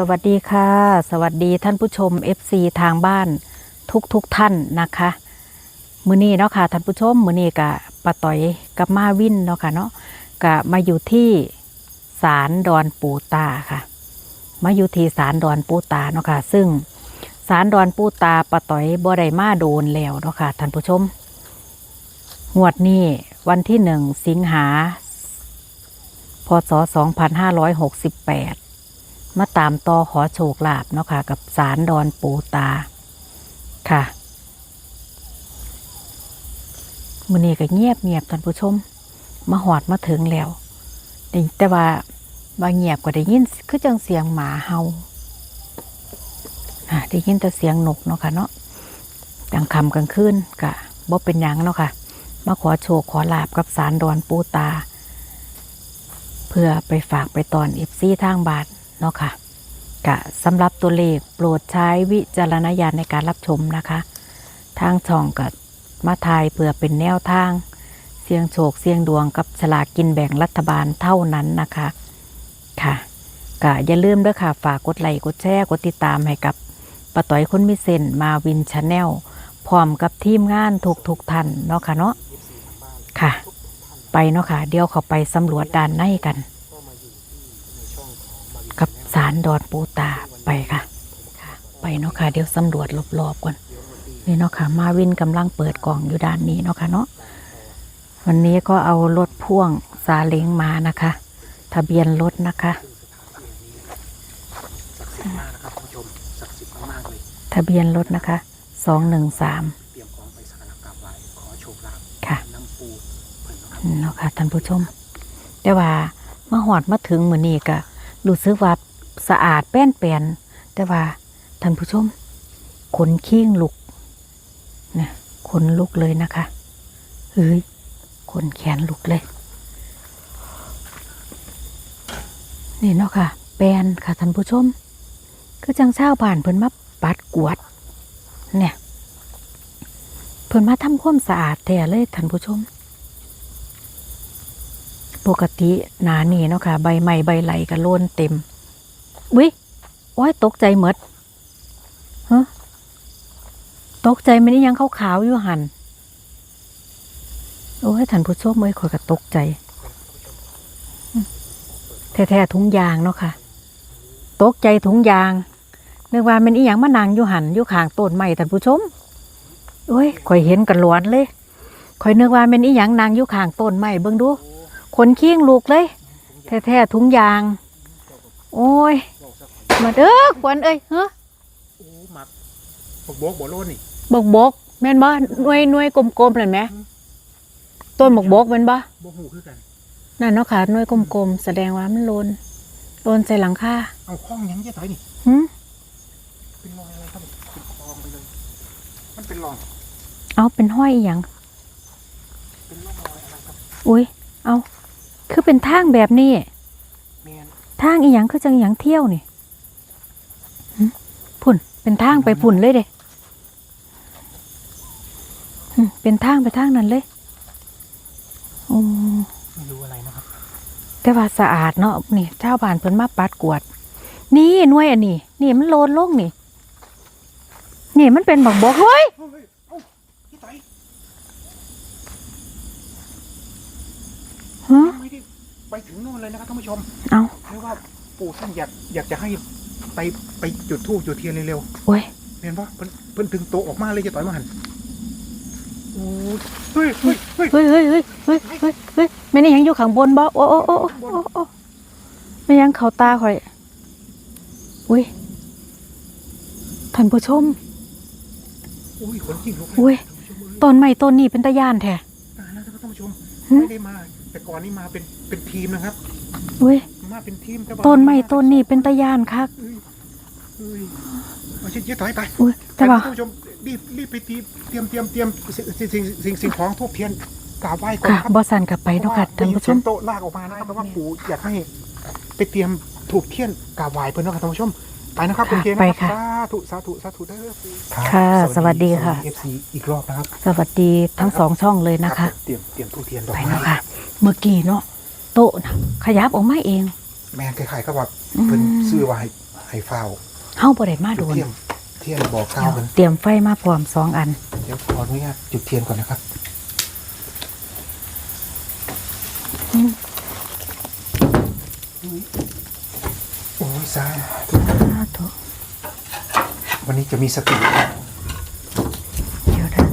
สวัสดีค่ะ สวัสดีท่านผู้ชม FC ทางบ้านทุกทุกๆท่านนะคะ มือนี้เนาะค่ะท่านผู้ชม มือนี้กะปะต่อยกับมาวินเนาะค่ะเนาะกะมาอยู่ที่ศาลดอนปูตาค่ะ มาอยู่ที่ศาลดอนปูตาเนาะค่ะ ซึ่งศาลดอนปูตาปะต่อยบ่ได้มาโดนแล้วเนาะค่ะท่านผู้ชมงวดนี้วันที่หนึ่งสิงหาพศ2568 มาตามต่อขอโชคลาภเนาะค่ะ กับสารดอนปูตาค่ะมือนี้ก็เงียบเงียบท่านผู้ชม มาหอดมาถึงแล้วแต่ว่าบางเงียบก็ได้ยินคือจังเสียงหมาเฮาอะได้ยินแต่เสียงนกเนาะค่ะเนาะกลางค่ำกลางคืนกะบ่เป็นหยังเนาะค่ะ มาขอโชคขอลาบกับสารดอนปูตา เพื่อไปฝากไปตอนเอฟซีทางบาท เนาะค่ะกะสำหรับตัวเลขโปรดใช้วิจารณญาณในการรับชมนะคะ ทางช่องกับมาทายเพื่อเป็นแนวทาง เสียงโชคเสียงดวงกับฉลากกินแบ่งรัฐบาลเท่านั้นนะคะค่ะกะอย่าลืมด้วยค่ะ ฝากกดไลค์กดแชร์กดติดตามให้กับปะต่อยคนมิเซนมาวินชาแนลพร้อมกับทีมงานทุกทุกท่านเนาะค่ะเนาะค่ะ ไปเนาะค่ะ เดี๋ยวเขาไปสำรวจด้านในกัน สารดอนปูตาไปค่ะ ไปเนาะค่ะ เดี๋ยวสำรวจรอบๆก่อนนี่เนาะค่ะ มาวินกำลังเปิดกล่องอยู่ด้านนี้เนาะค่ะเนาะวันนี้ก็เอารถพ่วงซาเล้งมานะคะ ทะเบียนรถนะคะมานผู้ชมศักสิทธิ์มากเลยทะเบียนรถนะคะสองหนึ่งสามค่ะน้ำปูเพิ่นเนาะค่ะท่านผู้ชม แต่ว่ามาหอดมาถึงเหมือนี้ก็รู้สึกว่า สะอาดแป้นแปนแต่ว่าท่านผู้ชมขนขี้งลุกนะขนลุกเลยนะคะเฮ้ยขนแขนลุกเลย นี่เนาะค่ะ แปนค่ะท่านผู้ชม คือจังเช้าวบ้านเพิ่นมาปัดกวด เนี่ยเพิ่นมาทำความสะอาดแท้เลยท่านผู้ชม ปกติหนานี่เนาะค่ะ ใบใหม่ใบไหลก็โลนเต็ม วิโอ้ยตกใจหมดฮะตกใจมันนี่ยังขาวๆอยู่หันโอ้ยท่านผู้ชมเอ้ยขอยก็ตกใจแท้ๆถุงยางเนาะค่ะ ตกใจถุงยางนึกว่ามันอีหยังมานางอยู่หันอยู่ข้างต้นไม้ท่านผู้ชมโอ้ยข่อยเห็นกันหลวนเลยข่อยนึกว่ามันอีหยังนางอยู่ข้างต้นไม้เบิ่งดูขนเคียงลูกเลย แท้ๆถุงยาง โอ้ย มาเด้อขวัญเอ้ยเฮ้อโอ้หมักบกบกบ่โลนนี่บกบกแม่นบ่หน่วยหน่วยกลมๆนั่นไหมต้นบกบกแม่นบ่บ่หูคือกันนั่นเนาะค่ะหน่วยกลมๆแสดงว่ามันโลนโลนใส่หลังคาเอาข้องหยังจะต่อยนี่หึเป็นรอยอะไรครับเป็นคลองไปเลย มันเป็นรอยเอาเป็นห้อยอหย่างเป็นร่องรอยอะไรครับอุ้ยเอา คือเป็นทางแบบนี้แมนทางอีหยังคือจังอหยังเที่ยวนี่หึพุ่น เป็นทางไปพุ่นเลยเด้หึเป็นทางไปทางนั้นเลยโอ้ไม่รู้อะไรนะครับ แต่ว่าสะอาดเนาะนี่เจ้าบ้านเพิ่นมาปัดกวาดนี่หน่วยอันนี้นี่มันโลนลงนี่ นี่มันเป็นบักบกเฮ้ยเฮ้ยเอ้าพี่ต่อยฮะยังไม่ได้ไปถึงโน่นเลยนะครับท่านผู้ชม เอาเรียกว่าปู่ท่านอยากอยากจะให้ ไปไปจุดธูปจุดเทียนเร็วๆโอ้ยเห็นปะเพิ่นเพิ่นถึงโตออกมาเลยจะต่อยมาหันโอ้ยเฮ้ยเฮ้ยเฮ้ยเฮ้ยเฮ้ยเฮ้ยเฮ้ยเฮ้ยเฮ้ยไม่นี่ยังอยู่ข้างบนบ่โอ้โอ้โอ้โอ้โอ้โอ้ไม่ยังเขาตาข่อยอุ้ยท่านผู้ชม โอ้ยขนจริงลุกเลอุ้ย ท่านผู้ชมต้นไม้ต้นนี้เป็นตะย่านแท้ ตายแล้วครับท่านผู้ชมหึ ไม่ได้มา แต่ก่อนนี้มาเป็นเป็นทีมนะครับ อุ้ย มาเป็นทีมแต่ว่าต้นไม้ต้นนี้เป็นตะย่านคักเอ้ยเอ้ยเอาชิ้นเยอะถอยไปอุ้ยแต่ว่าท่านผู้ชมรีบรีบไปตีเตรียมเตรียมเตรียมสิ่งสิ่งสิ่งสิ่งของทูบเทียนกราบไหว้ก่อนค่ะครับบ่สั่นกลับไปเนาะค่ะท่านผู้ชม โตะลากออกมานะครับเพราะว่าปู่อยากให้ไปเตรียมถูกเทียนกราบไหว้เพื่อนนะครับท่านผู้ชมไปนะครับคุณค่ะเคนนะไปครับค่ะ สาธุสาธุสาธุเด้อปู่ค่ะสวัสดีค่ะ เอฟซีอีกรอบนะครับสวัสดีทั้งสองช่องเลยนะคะเตรียมเตรียมทูบเทียนดอกไปไม้ เนาะค่ะ เมื่อกี้เนาะ โต๊ะนะขยับออกมาเอง แมนคล้ายๆกับว่าอืมเพิ่นซื้อไว้ใให้เฝ้าเฮาบ่ได้มาโดนเทียมเทียนบอกกล่าเดี๋ยววกันเตรียมไฟมาพร้อมสองอัน เดี๋ยวขออนุญาตจุดเทียนก่อนนะครับอืมโอ้ยสาธุสาธุวันนี้จะมีสติ เดี๋ยวนะ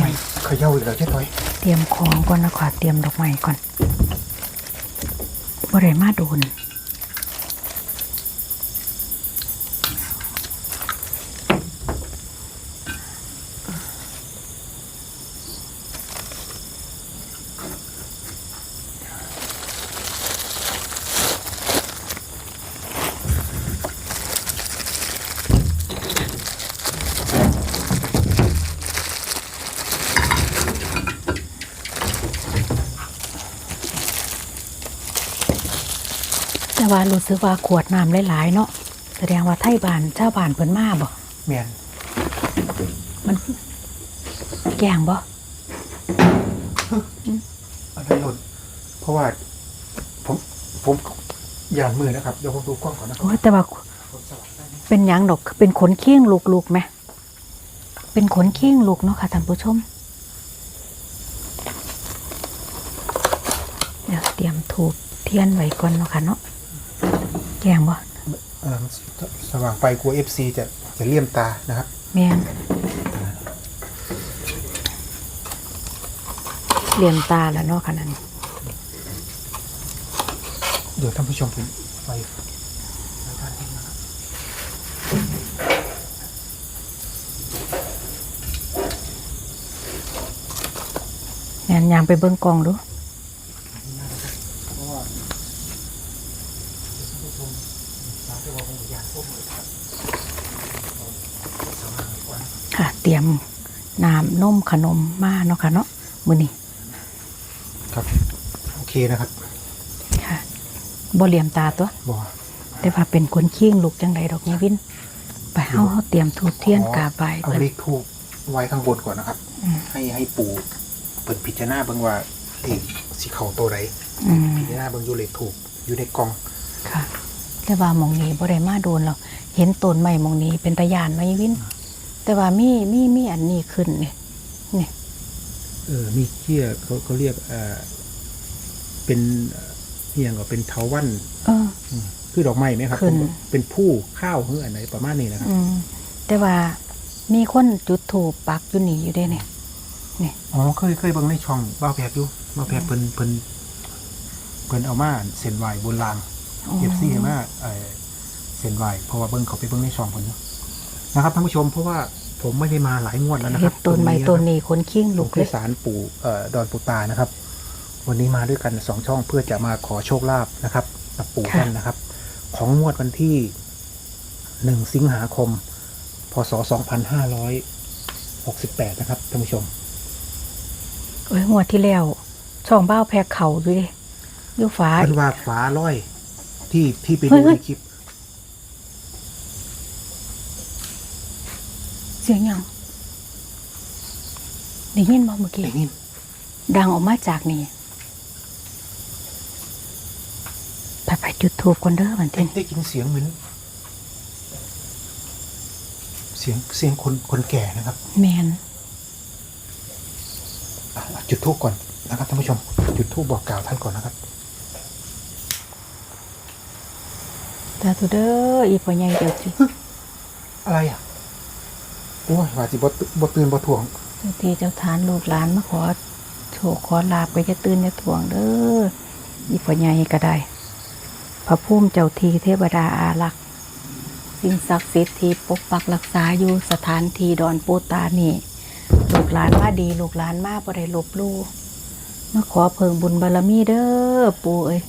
ไม่เขย่าอีกแล้วเจ๊ต้อยเตรียมของก่อนนะค่ะเตรียมดอกไม้ก่อนบ่ได้มาโดน รู้สึกว่าขวดน้ำหลายๆเนาะแสดงว่าไทยบ้านชาวบ้านเพิ่นมาบ่เมียนมันแกงบ่อะไรหล่นเพราะว่า ผมผมย่านมือนะครับเดี๋ยวผมดูกล้องก่อนนะครัโอ้ยแต่ว่าผมสว่างได้ไหมเป็นหยังดอกเป็นขนเคี้ยงลูกๆไหมเป็นขนเคี้ยงลูกเนาะค่ะท่านผู้ชมเดี๋ยวเตรียมถูกเทียนไว้ก่อนเนาะค่ะเนาะ แกงบ่เออมันสว่างไปกลัวเอฟซีจะจะเลี่ยมตานะครับแม่นเหลี่ยมตาแล้วเนาะค่ะนั่นเดี๋ยวท่านผู้ชมผมไฟไฟด้านนี้นะครับแม่นยางไปเบิ่งกล่องดู เพราะว่าท่าน ผู้ชมสามที่ว่าผมอยากพบเลยครับสว่างดีกว่าค่ะ เตรียมน้ำนมขนมมาเนาะค่ะเนาะมื้อนี้ครับ โอเคนะครับค่ะบ่เหลี่ยมตาตัวบอกแต่ว่าเป็นคนเคียงลูกจังไดดอกนี้วินไปเฮาเฮาเตรียมทูบเทียนกราบไหว้เอาเพิ่นเลขทูบไว้ข้างบนก่อนนะครับ อืมให้ให้ปู่เปิดพิจารณาเบิ่งว่าเลขสีเขาตัวไหนอืมพิจารณาเบิ่งอยู่เลขถูกอยู่ในกล่อง ค่ะ แต่ว่าหมองนี้บ่ได้มาโดนหรอกเห็นต้นไม้หมองนี้เป็นตะยานไหมวิน แต่ว่ามีมีมีอันนี้ขึ้นนี่นี่เออมีเกี้ยเขาเขาเรียกเอ่อเป็นเอ่อเฮียงก็เป็นเทาวันเอออืมคือดอกไม้ไหมครับขึ้นผมเป็นผู้ข้าวหรืออะไรประมาณนี้นะครับอืมแต่ว่ามีคนจุดถูปปักอยู่นี่อยู่เด้เนี่ยอ๋อเคยเคยเบิ่งในช่องบ้าวแพกอยู่บ้าวแพกเพิ่นเพิ่นเพิ่นเอามาเส้นไหวบนราง เอฟซีมาเอ่อเซ็นไวเพราะว่าเบิ้งเขาไปเบิ้งในช่องผมอยู่นะครับท่านผู้ชมเพราะว่าผมไม่ได้มาหลายงวดแล้วนะคเห็รัดบต้นไม้ะครับต้นนี้คนเคียงหลลูวงกเลพี่ยสารปู่เอ่อดอนปูตานะครับ วันนี้มาด้วยกันสองช่องเพื่อจะมาขอโชคลาภนะครับกับปู่ท่านนะครับ ของงวดวันที่หนึ่งสิงหาคม พศสองพันห้าร้อยหกสิบแปดนะครับท่านผู้ชม เอ้ยงวดที่แล้วช่องบ้าวแพกเขาอยู่ดิอยู่ฝา เป็นว่าฟ้าร้อย ที่ที่ไปเฮ้ดูยเฮ้ยในคลิป เสียงหยังได้ยินบ่เมื่อกี้อย่างนี้ดังออกมาจากนี่ไปไปจุดทูบกันเด้อมันได้เต้นได้ยินเสียงเหมือน เสียงเสียงคนคนแก่นะครับแมนอะจุดทูบก่อนนะครับท่านผู้ชม จุดทูบบอกกล่าวท่านก่อนนะครับ ตาตุเด้ออีพ่อใหญ่เดี๋ยวสิอะไรอะโอ้ยว่าสิบ่ตบ่ตื่นบ่ถ่วงเจ้าที่เจ้าทานลูกหลานมาขอโชคขอลาบก็จะตื่นจะถ่วงเด้ออีพ่อใหญ่ก็ได้ พระภูมิเจ้าทีเทวดาอารักษ์สิ่งศักดิ์สิทธิ์ที่ปกปักรักษาอยู่สถานที่ดอนปูตานี่ลูกหลานมาดีลูกหลานมาบ่ได้ลบหลู่มาขอเพิ่งบุญบารมีเด้อปู่เอ้ย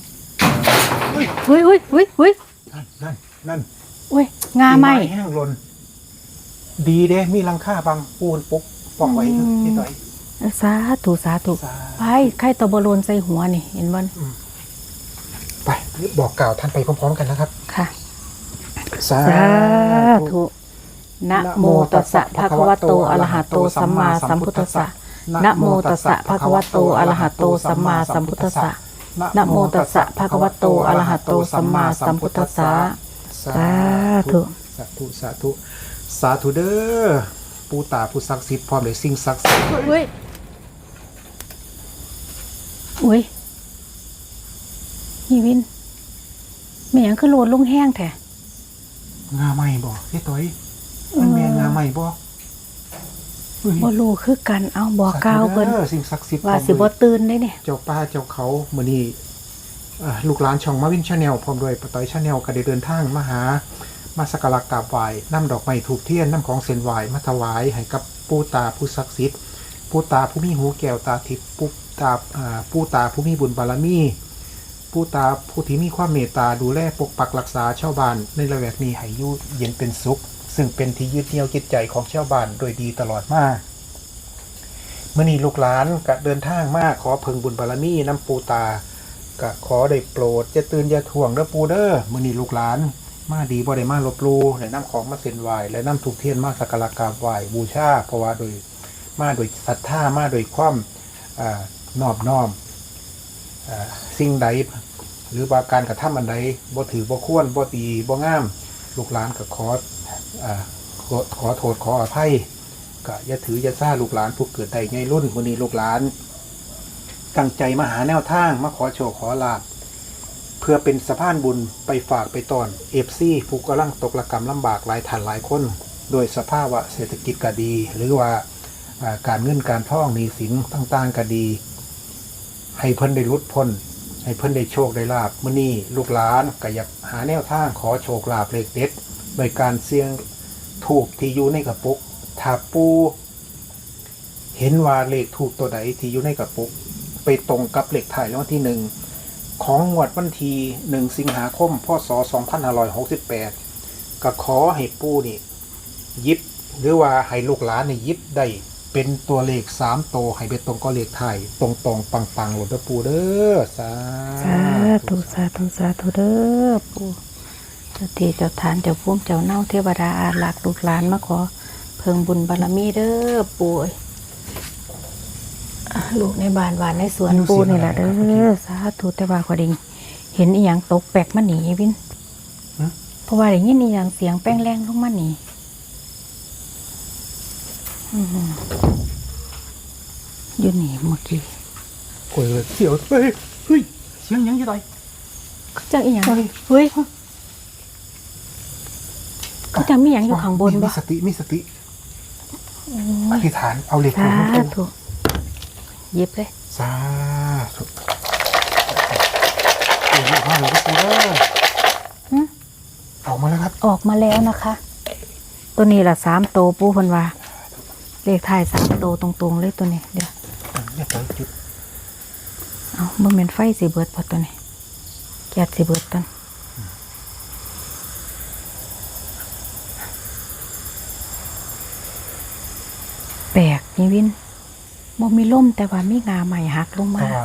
เฮ้ยเฮ้ยเฮ้ยเฮ้ยเฮ้ย นั่นนั่นนั่นเฮ้ยงาไหมแห้งหล่นดีเด้ มีหลังคาบังปูนปกปอกไว้อืมนิดหน่อยสาธุสาธุสาไปไข่ตะบโลนใส่หัวนี่เห็นบ่นไปบอกกล่าวท่านไปพร้อมๆกันนะครับ ค่ะสาสาธุนะโมตัสสะภะคะวะโตอะระหะโตสัมมาสัมพุทธัสสะนะโมตัสสะภะคะวะโตอะระหะโตสัมมาสัมพุทธัสสะ นะโมตัสสะภะคะวะโตอะระหะโตสัมมาสัมพุทธัสสะสาสาธุสาธุสาธุสาธุเด้อปูตาผู้ศักดิ์สิทธิ์พร้อมด้วยสิ่งศักดิ์สิทธิ์อุ้ยอุ้ยนี่วินแม่หยังคือโลดลงแห้งแท้งาใหม่บ่เฮ้ยต้อยมันแม่งาใหม่บ่เฮ้ย บ่รู้คือกันเอาบอกกล่าวเพิ่นสธุด้อสิ่งศักดิ์สิทธิ์ว่าสิพร้อมด้บ่วยตื่นได้เนี่ยเจ้าป้าเจ้าเขาเมื่อนี้อ่าลูกหลานช่องมาวินชาแนลพร้อมด้วยปะต้อยชาแนลก็ได้เดินทางมาหา มาสักการะกราบไหว้นำดอกไม้ถูกเทียนนำของเส้นไหว้มาถวายให้กับปู่ตาผู้ศักดิ์สิทธิ์ปู่ตาผู้มีหูแก้วตาทิพย์ปู่ตาอ่าปู่ตาผู้มีบุญบารมีปู่ตาผู้ที่มีความเมตตาดูแลปกปักรักษาชาวบ้านในละแวกนี้ให้อยู่เย็นเป็นสุข ซึ่งเป็นที่ยึดเหนี่ยวจิตใจของชาวบ้านโดยดีตลอดมาเมื่อนี้ลูกหลานก็เดินทางมาขอเพึงบุญบารมีน้ำปูตาก็ขอได้โปรดจะตื่นอย่าถ่วงเด้อปูเด้อเมื่อนี้ลูกหลาน มาดีบ่ได้มาลบลูและน้ำของมาเส้นไหวและน้ำถูกเทียนมาสักการะกราบไหวบูชาเพราะว่าโดยมาโดยศรัทธามาโดยความอนอบน้อมอสิ่งใดหรือว่าการกระทำอันใดบ่ถือบ่ควรบ่ตีบ่งาม ลูกหลานก็ขอ ขอขอโทษขออภัยก็อย่าถืออย่าซ่าลูกหลานผู้เกิดใดไงรุ่นวันนี้ลูกหลาน ตั้งใจมาหาแนวทางมาขอโชว์ขอลาบเพื่อเป็นสะพานบุญไปฝากไปตอนเอฟซีผู้กำลังตกระกรรมลำบากหลายท่านหลายคน โดยสภาวะเศรษฐกิจก็ดี หรือว่าอ่าการเงินการท่องหนี้สินต่างๆก็ดี ให้เพิ่นได้รุดพ้นให้เพิ่นได้โชคได้ลาบมื่อนี้ลูกหลานก็อยากหาแนวทางขอโชคลาบเลขเด็ด โดยการเสี่ยงถูกที่อยู่ในกระปุกถ้าปูเห็นว่าเลขถูกตัวใดที่อยู่ในกระปุก ไปตรงกับเลขถ่ายรางวัลที่หนึ่งของงวดวันที่หนึ่งสิงหาคมพศ2568 ก็ขอให้ปูนี่ยิบหรือว่าให้ลูกหลานนี่ยิบได้เป็นตัวเลขสามโตให้ไปตรงก็เลขไทยตรงตรงๆปังๆหลดเด้อปูเด้อสาสาธุสาธุสาธุเด้อปู่ จ้าที่เจ้าทานเจ้าภูมิเจ้าเน่าเทวดาอารักษ์ลูกหลานมาขอ เพิ่งบุญบารมีเด้อปู่เอ้ยอะลูกในบ้านหวานในสวนปู่นี่แหละเด้อสาธุแต่ว่าขอไดิเห็นอีหยังตกแปลกมาหนีวินเพราะว่าได้ยินอีหยังเสียงแป้งแรงลงมาหนีอืมอยู่นี่เมื่อกี้โอ้ยเสียวเฮ้ยเฮ้ยเสียงหยังอยู่ไดเขาจังอีหยังเฮ้ย เฮ้ยเขาจังมีหยังอยู่ข้างบนมีบ่สติมีสติอธิษฐานเอาเลขสาถูกของปูธุหยิบเลยสาธุโอ้ยมาเลยก็ปูเด้อหึออกมาแล้วครับ ออกมาแล้วนะคะ ตัวนี้ละสามโตวปูเพันว่าเลขท้ายสามโตวตรงๆเลยตัวนี้ เดี๋ยวอะเรียบร้อยจุดเอาเมื่อเมนไฟสีเบิดพอตัวนี้แก๊สสีเบิดตันแปลก นี่วินบ่มีล่มแต่ว่ามีงาใหม่หักลงเพมาราะว่า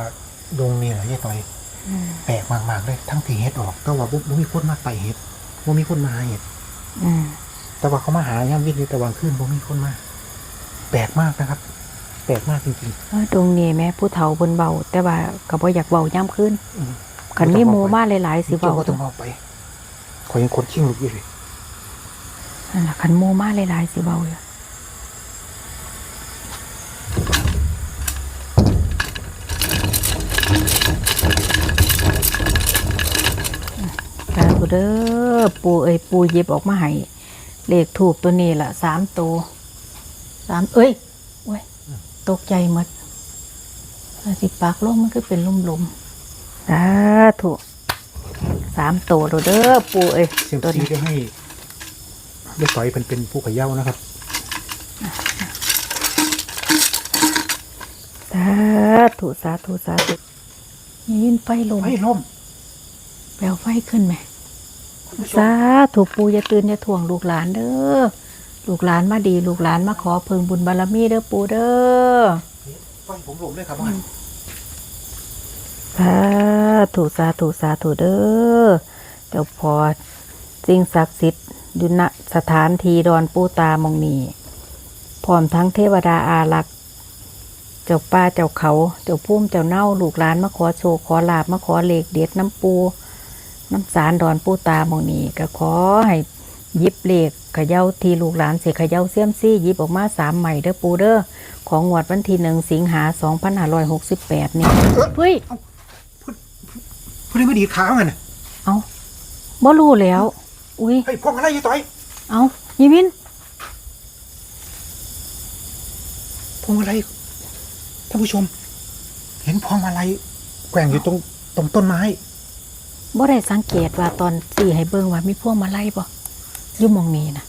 ดงนี่แหละยี่ต่อยอืมแปลกมากๆเลย ทั้งที่เฮ็ดออก แต่ว่าบ่บ่มีคนมาไต่เฮ็ดบ่มีคนมาหาเฮ็ด อืมแต่ว่าเขามาหายามวิทย์อยู่แต่วางคืนบ่มีคนมาแปลกมากนะครับ แปลกมากจริง เออตรงนี้แม่ผู้เฒ่าบนเบาแต่ว่าก็บ่อยากเบาย่ำขึ้นๆอืม ขันมีหมูมาหลายๆสิเจ้าเบาก็ต้องเอาไปขอยยังคนชิงลูกอยู่เลยนั่นล่ะขันหมูมาหลาย ๆ สิเบาอยู่ เด้อปูเอ้ยปูหยิบออกมาให้เลขถูกตัวนี้ล่ะสามตัวสามเอ้ยโอ้ยตกใจหมดอาสิปากลงมันก็เป็นลมๆสาธุสามตัวแล้วเด้อปูเอ้ยเสียงตัวซีนี้ได้ให้ได้ต่อยเป็นเป็นผู้เขย่านะครับ สาธุสาธุสาธุยินไฟลมเฮ้ยล่ม แปลวไฟขึ้นไหม สาธุปูอย่าตื่นอย่าถ่วงลูกหลานเด้อลูกหลานมาดี ลูกหลานมาขอเพิงบุญบารมีเด้อปูเด้อไฟผมล่มเลยครับว่าสาธุสาธุสาธุเด้อเจ้าพอสิ่งศักดิ์สิทธิ์อยุณสถานทีดอนปูตามองนีพร้อมทั้งเทวดาอารักษ์เจ้าป่าเจ้าเขา เจ้าพุ่มเจ้าเน่าลูกหลานมาขอโชคขอลาบมาขอเลขเด็ดน้ำปู น้ำสารดอนปูตาหมองนี้ก็ขอให้หยิบเลขเขย่าทีลูกหลานเสกเขย่าเสียมซี่หยิบออกมาสามใหม่เด้อปูเด้อของงวดวันที่หนึ่งสิงหาสองพันห้าร้อยหกสิบแปดนี่เฮ้ยพูดได้ไม่ดีขามันน่ะเอาบ่รู้แล้ว อุ้ยเฮ้ยพวกอะไรอยู่ต่อยเอายีวินพวงมาลัยท่านผู้ชม เห็นพวงมาลัยแกว่งอยู่ตรงตรงต้นไม้ บ่ได้สังเกตว่าตอนสี่ให้เบิ่งว่ามีพวกมาไล่บ่อยู่หมองนี้นะ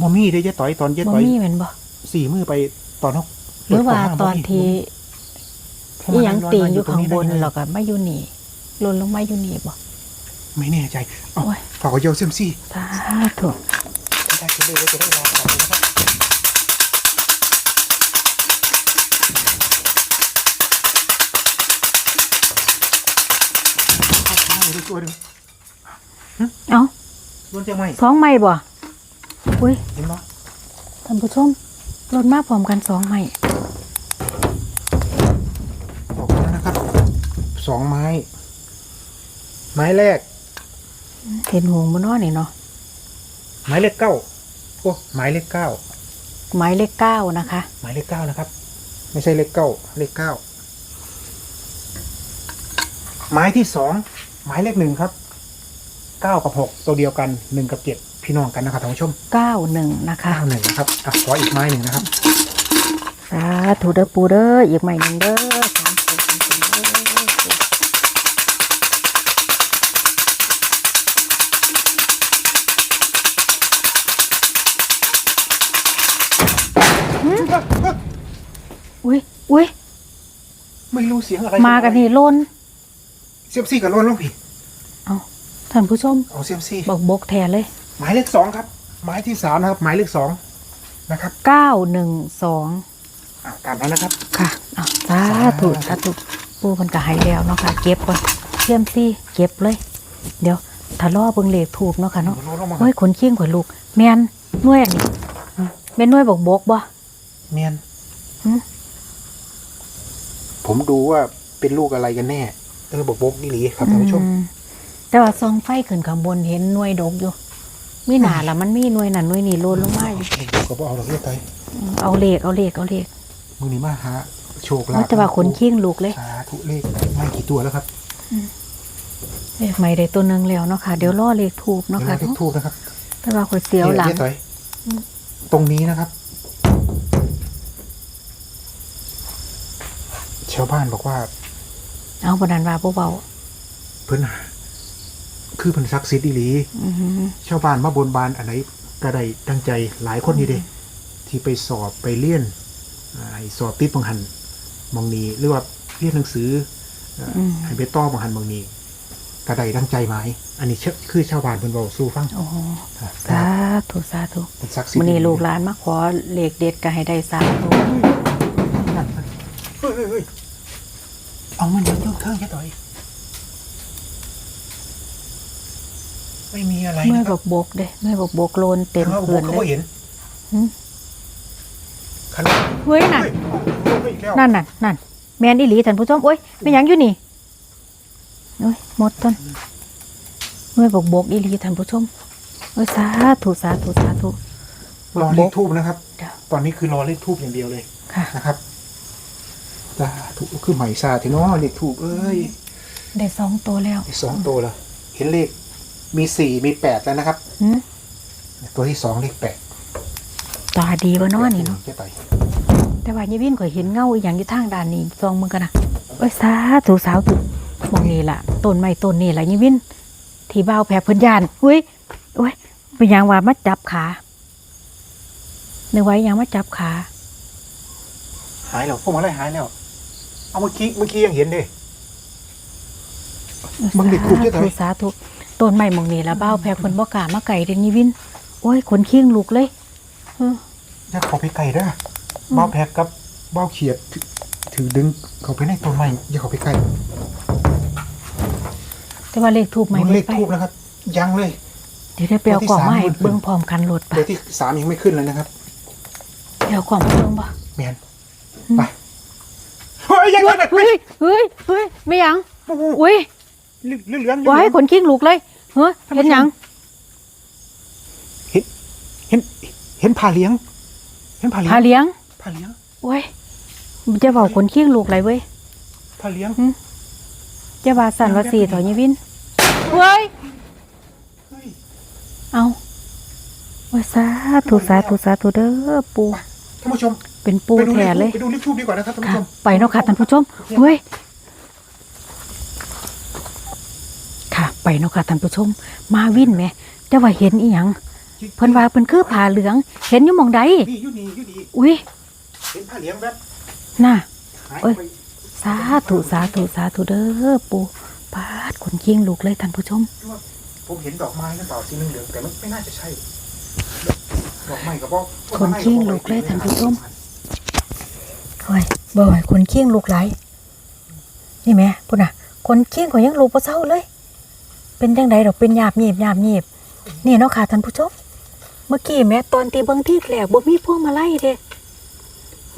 บ่มีเด้เจ๊ต่อยตอนเจ๊บ่ต่อยมีแม่นบ่สี่มือไปตอนนกหรือว่าตอนที่พวอีมาหลัยังลตีมอยู่ข้างบนตรได้แล้วก็มาอยู่นี่หล่นลงมาอยู่นี่บ่ไม่แน่ใจเอาโอ้ยฝากเอาเยลเซยมซี่สาธุได้คิดเลยว่าจะได้รอขอบคุณนะครับ เอาไปด้วยตัวหนึงเอาโดนเจียงไหมสองไม้บ่อุ้ยเห็นปะท่านผู้ชมหล่นมาพร้อมกันสองไม้ออกมาแล้วนะครับสองไม้ ไม้แรก เห็นหงบ่เนาะนี่เนาะไม้เลขเก้าโอ้ไม้เลขเก้าไม้เลขเก้านะคะ หมายเลขเก้านะครับ ไม่ใช่เลขเก้าเลขเก้าไม้ที่สอง หมายเลขหนึ่งครับเก้ากับหกตัวเดียวกันหนึ่งกับเจ็ดพี่น้องกันนะครับท่านผู้ชมเก้าหนึ่งนะคะ เก้าหนึ่งนะครับอะขออีกไม้หนึ่งนะครับ สาธุเด้อปูเด้ออีกไม้หนึ่งเด้อสามตัวสามตัวเด้ออุ้ยอุ้ยไม่รู้เสียงอะไรมากันนี่ล้น เซียมซี่กับโลนลงพี่เอาท่านผู้ชมเอาเซียมซี่บอกบกแทนเลย หมายเลขสองครับ หมายที่สามนะครับ หมายเลขสองนะครับเก้าหนึ่งสองอะตามนั้นนะครับ ค่ะเอาสาธุสาธุปูมันก็ใหายแล้วเนาะค่ะ เก็บก่อนเทียมซี่เก็บเลย เดี๋ยวถ้าล่อเบิ่งเลขถูกเนาะค่ะเนาะโลนลงมาโอ้ยขนเคียงขนลูกแมนหน่วยอันนี้เป็นหน่วยบกบกบ่เมียนหืมผมดูว่าเป็นลูกอะไรกันแน่เออบอกบกนี่หลีครับท่านผู้ชมอืมแต่ว่าซองไฟขึ้นข้างบนเห็นหน่วยดกอยู่มีหนาละมันมีหน่วยนั่นหน่วยนี่โลนลงมาอยู่ก็บอกเอาดอกเบี้ยไปเอาเลขเอาเลขเอาเลขมือนี้มาหาโชคลาว่าภแต่ว่าขนเคียงลูกเลยสาธุเลขไม่กี่ตัวแล้วครับเลขใหม่ได้ตัวหนึงแล้วเนาะค่ะเดี๋ยวล่อเลขถูกเนาะเดี๋ยวค่ะเราเลขทูบนะครับ แต่ว่าคนเสียวหลังนี่ต่อยอืมตรงนี้นะครับชาวบ้านบอกว่า เอาบนันว่าเบาเพิ่นหาคือเพิ่นศักดิ์สิทธิ์อีหลีๆอือหือชาวบ้านมาบนบานอันไหนก็ได้ตั้งใจหลายคนนี่เด้ที่ไปสอบไปเรียนอ่าให้สอบติดบางหันบางนี้หรือว่าเรียนหนังสือเอ่ออมให้ไปต่อบางหันบางนี้ก็ได้ตั้งใจหมายอันนี้เชื่อคือชาวบ้านเพิ่นเว้าสู่ฟังโอ้โหอ่าสาธุสาธุเป็นศักดิ์สิทธิ์มื้อนี้ลูกหลานมาขอเลขเด็ดก็ให้ได้สาธุ เฮ้ยเฮ้ยเฮ้ย เอามันยังยุ่งเทิงแค่ต่อยไม่มีอะไรเมื่อนะคบรับกบกเด้เมื่อบกบกโลนเต็มเขาเพื่อนเขาเลก็ยเห็นหึคันเฮ้ยนั่นเฮ้ยเอาลงไปอีกแล้วนั่นนั่นนั่นแมนอีหลีท่านผู้ชมโอ้ยไม่หยังอยู่นี่โอ้ยหมดต้นเมื่อบกบกอีหลีท่านผู้ชมโอ้ยสาธุสาธุสาธุรอเลขทูบนะครับเดี๋ยวตอนนี้คือรอเลขทูบอย่างเดียวเลยค่ะนะครับ สาธุคือใหม่ซาทีเนาะเลขทูบเอ้ยได้สองตัวแล้วมีสองตัวแล้วเห็นเลขมีสี่มีแปดแล้วนะครับหึตัวที่สองเลขแปดตาดีบ่เนาะนี่เนาะเจ๊ต่อยแต่ว่ายี่วินข่อยเห็นเงาอีหยังอยู่ทางด้านนี้ซองมึงกันนะโอ้ยสาธุสาวตุมองนี่ล่ะต้นไม้ต้นนี่ล่ะยี่วินที่บ้าวแพรเพิ่นยานอุ้ยโอ้ยเป็นหยังว่ามาจับขานึกไว้หยังมาจับขาหายแล้วพวกมันอะไรหายแล้ว เอาเมื่อกี้เมื่อกี้ยังเห็นเด้มึงเด็กถูกเยอะสาเท่าไหร่ธุสาธุต้นไม้มองนี่ล่ะบ้าวแพรเพิ่นบ่กล้ามาไก่เด้ยี่วิน โอ้ยขนเคียงลุกเลยเออจะขอไปไก่เด้อมบ้าแพกกับบ้าเขียดถือถือดึงเขาไปในต้นไม้อย่าเขาไปไก่แต่ว่าเลขทูบใหม่มึงบ่เลขไปทูบนะครับ ยังเลย เดี๋ยวได้ไปเอากล่องมาให้ตัวที่สามเบิ่งพร้อมกันโหลดไปเดี๋ยวที่สามยังไม่ขึ้นเลยนะครับเดี๋ยวเอากล่องมาเบิ่งบ่แมนอืม ไปยยังไงเนี่ยเฮ้ยเฮ้ยเฮ้ยไม่หยังโอ้โหอุ้ยเหลืองเหลืองเหลืองว้ายขนขิ้งลุกเลยเฮ้ยเห็นหยังเห็นเห็นเห็นผ่าเลี้ยง เห็นผ่าเลี้ยพางเลี้ยงผ่าเลี้ยงโอ้ยจะเบาขนขิ้งลุกเลยเว้ยผ่าเลี้ยงจะว่าสั่นว่าสีถอยยวินเว้ยเฮ้ยเอาว่าสาธุสาธุสาธุเด้อปูท่านผู้ชม เป็นปูไปดูแท้เลย ไปดูลิฟทูบดีกว่านะครับท่านผู้ค่ะชม ไปเนาะค่ะท่านผู้ชมเฮ้ยค่ะ ไปเนาะค่ะท่านผู้ชม มาวินไหมแต่ว่าเห็นอีหยังเพิ่นว่าเพิ่นคือผ้าเหลือง เห็นอยู่หมองใดนี่อยูนี่อยูนี่อุ้ยเห็นผ่าเลี้ยงแบบน่ะหายเอ้ยไปสาธุสาธุสาธุเด้อปูปาดขนขิ้งลุกเลยท่านผู้ชมผมเห็นดอกไม้หรือเปล่าสีเหลืองๆแต่มันไม่น่าจะใช่ดอกไม้กับบอกคนขี้ลุกเลยท่านผู้ชม โอ้ยบ่อยคนขิ้งลุกไหลายนี่แหม่พุ่นน่ะ คนขิ้งก็ยังลุกบ่เศร้าเลย เป็นจังไดดอกเป็นหยาบหยีบหยาบหยีบนี่เนาะค่ะท่านผู้ชมเมื่อกี้แม่ตอนตีเบิ่งที่แหลกบ่มีพวงมาลัยเด้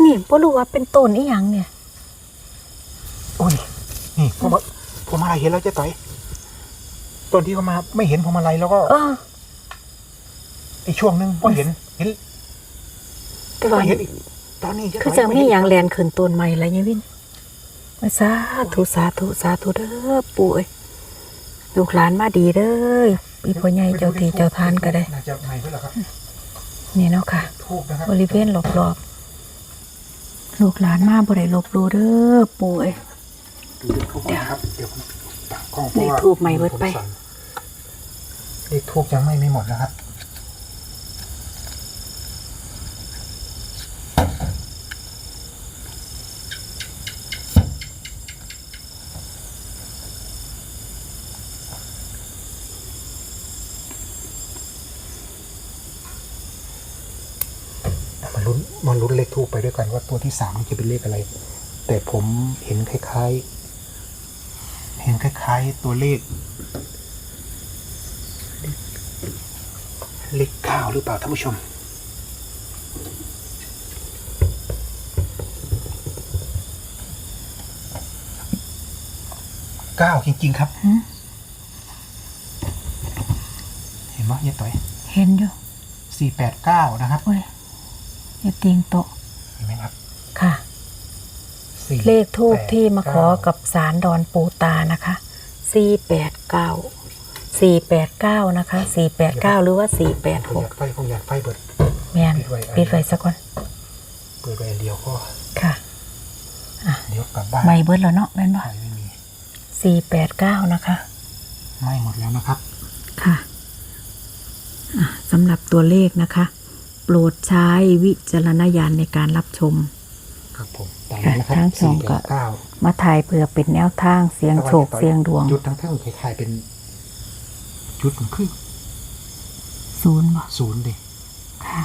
นี่บ่รู้ว่าเป็นต้นอีหยังเนี่ยโอ้ยนี่ผมว่าผมอะไรเห็นแล้วเจ๊ต่อยตอนที่เขามาไม่เห็นผมอะไรแล้วก็เออไอช่วงหนึงก็เห็นเห็นแต่ว่าก็เห็นอีก ตอนนี้เจ๊คือต่จะอยมีหยังแลนขึ้นต้นใหม่แล้วเนี่ยวินว่าสาธุสาธุสาธุเด้อปู่เอ้ยลูกหลานมาดีเด้ออีพ่อใหญ่เจ้าที่เจ้าทานก็ได้น่าจะใหม่ด้วยเหรอครับนี่เนาะค่ะทูบนะครับบริเวณรอบๆลูกหลานมาบ่ได้ลบหลูเด้อปู่เอ้ยดูเลขทูบก่อนนะครับเดี๋ยวผมตั้งกล้องเพเลราะขว่าทูบใหม่เบิดไปผสั่นเลขทูบยังไม่ไม่หมดนะครับ มาลุ้นมาลุ้นเลขทูปไปด้วยกันว่าตัว ที่สามมันจะเป็นเลขอะไร แต่ผมเห็นคล้ายๆ เห็นคล้ายๆ ตัวเลข เลขเก้าหรือเปล่าท่านผู้ชมเก้าจริง ๆ ครับหืมเห็นไหมเนี่ยต่อย เห็นอยู่สี่แปดเก้านะครับโอ้ยอย่าติงโตะ เห็นไหมครับ ค่ะ สี่เลขทูบที่มาขอแปดกับสารดอนปูตานะคะ489 489นะคะ489หรือว่าคงอยากไฟคงอยากไฟเบิด486แม่นปิดไว้ซะก่อนเปิดไปอันเดียวก็ค่ะเดี๋ยวกลับบ้านไม่เบิดแล้วเนาะแม่นบ่ไฟไม่มี489นะคะไหม่หมดแล้วนะครับค่ะอะสำหรับตัวเลขนะคะ โปรดใช้วิจารณญาณในการรับชม ครับผมตามนั้นนะครัทั้งสองก็เก้ามาถ่ายเพื่อเป็นแนวทางเสียงโชคเสียงดวงจุดทั้งทั้งคล้ายๆเป็น จุดมันคือศูนย์บ่ศูนย์ดิค่ะ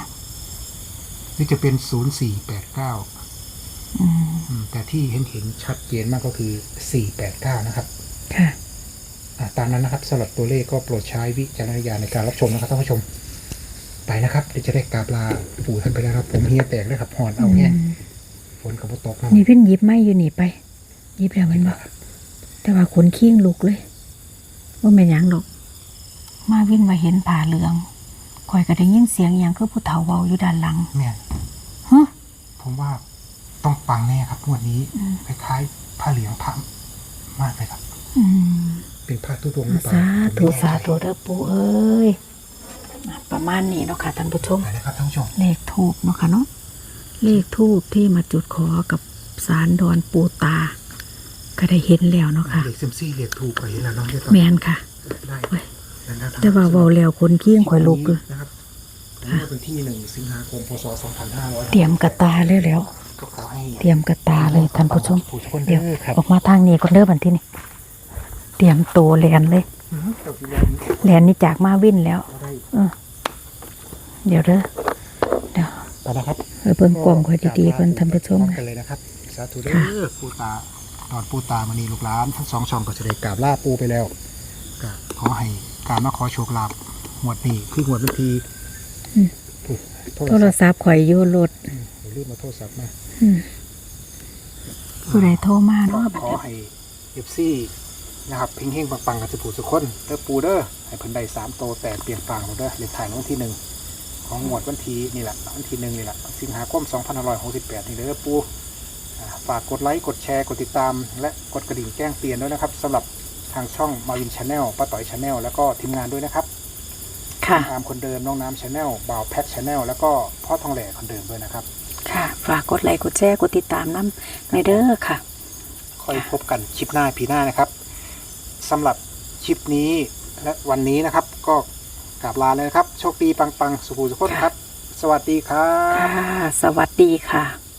นี่จะเป็นศูนย์สี่แปดเก้าอืมแต่ที่เห็นเห็นชัดเจนมากก็คือสี่แปดเก้านะครับ ค่ะ อะตามนั้นนะครับสำหรับตัวเลขก็โปรดใช้วิจารณญาณในการรับชมนะครับท่านผู้ชม ไปนะครับเดี๋ยวจะได้กราบลาปู่ท่านไปแล้วครับ ผมเฮียแตกเลยครับหอนเอาแห้ง ฝนกับตกนะนี่พี่หยิบไม่อยู่นี่ไปหยิบแล้วแมันบ่แต่ว่าขนขี้งลุกเลยว่าไม่นหยังดอกมาวิ่งมาเห็นผ่าเหลืองคอยก็ได้ยินเสียงอหย่างคือผู้เฒ่าเว้าอยู่ด้านหลังแม่นฮะผมว่าต้องปังแน่ครับงวดนี้อืมคล้ายๆผ้าเหลืองผ้ามากเลยครับอืมเป็นผ้าตุ้ดวงหรือเปล่าสาธุผมไม่แน่ใจสาธุเด้อปู่เอ้ยอะประมาณนี้เนาะค่ะท่านผู้ชมไปนะครับท่านผู้ชมเลขทูบเนาะค่ะเนาะ เลขทูบที่มาจุดขอกับสารดอนปูตา ก็ได้เห็นแล้วเนาะค่ะเหล็กเซมซี่เหล็กถูกไปเห็นแล้วเน้องเรียบร้แมอยนค่ะ ได้เว้ย นะครับแต่ว่าเบาแล้วคนขี้งข่อยลุกเลยนะครับเมื่อวันที่หนึ่งสิงหาคมพศสองพันห้าร้อยเตรียมกระตาเลยแล้ว ก็ขอให้เตรียมกระตาเลยท่านผู้ชม ผู้ชมเดี๋ยวครับออกมาทางนี้ก่อนเด้อบันที่นี่เตรียมตัวแลนเลยอืมเจ้าที่แรงแลนนี่จากมาวินแล้วก็ได้ เดี๋ยวเด้อเดี๋ยว ไปนะครับเออเบิ่งกล่องค่อยดีๆก่อนท่านผู้ชมพร้อกันเลยนะครับ สาธุเด้ค่ะอปูตาตอนปูตามานีลูกหลานทั้งสองช่องก็จะได้กราบลาปูไปแล้วก็ขอให้การมาขอโชคลาภหมวดนี้คือหมวดวันทีอืมโทโทรรศัพท์ศัพท์ข่อยอยู่รถอย่าลืมมาโทรศัพท์มาอืมผู้ใดโทรมาก็เนาะบัดขอนี้ให้เอฟซีนะครับเพ่งเฮงๆปังๆกันสุขสุขคนเด้อปูเด้อให้เพิ่นได้สามโตแต่เปลี่ยนปางหมดเด้อเลขถ่ายวันที่หนึ่ง ของงวดวันที่นี่แหละวันที่หนึ่งนี่แหละสิงหาคม2568 นี่เด้อปูอ่าฝากกดไลค์ กดแชร์ กดติดตาม และกดกระดิ่งแจ้งเตือนด้วยนะครับสำหรับทางช่องมาวินชาแนลป้าต่อยชาแนลแล้วก็ทีมงานด้วยนะครับค่ะอามคนเดิมน้องน้ำชาแนลบ่าวแพทชาแนลแล้วก็พ่อทองแหล่คนเดิมด้วยนะครับ ค่ะ ฝากกดไลค์ กดแชร์ กดติดตามน้ำในเด้อค่ะ ค่อยพบกันคลิปหน้าพีหน้านะครับสำหรับคลิปนี้และวันนี้นะครับก็ กราบลาเลยนะครับ โชคดีปังๆ สุขุสุขคนครับ สวัสดีครับ ค่ะ สวัสดีค่ะ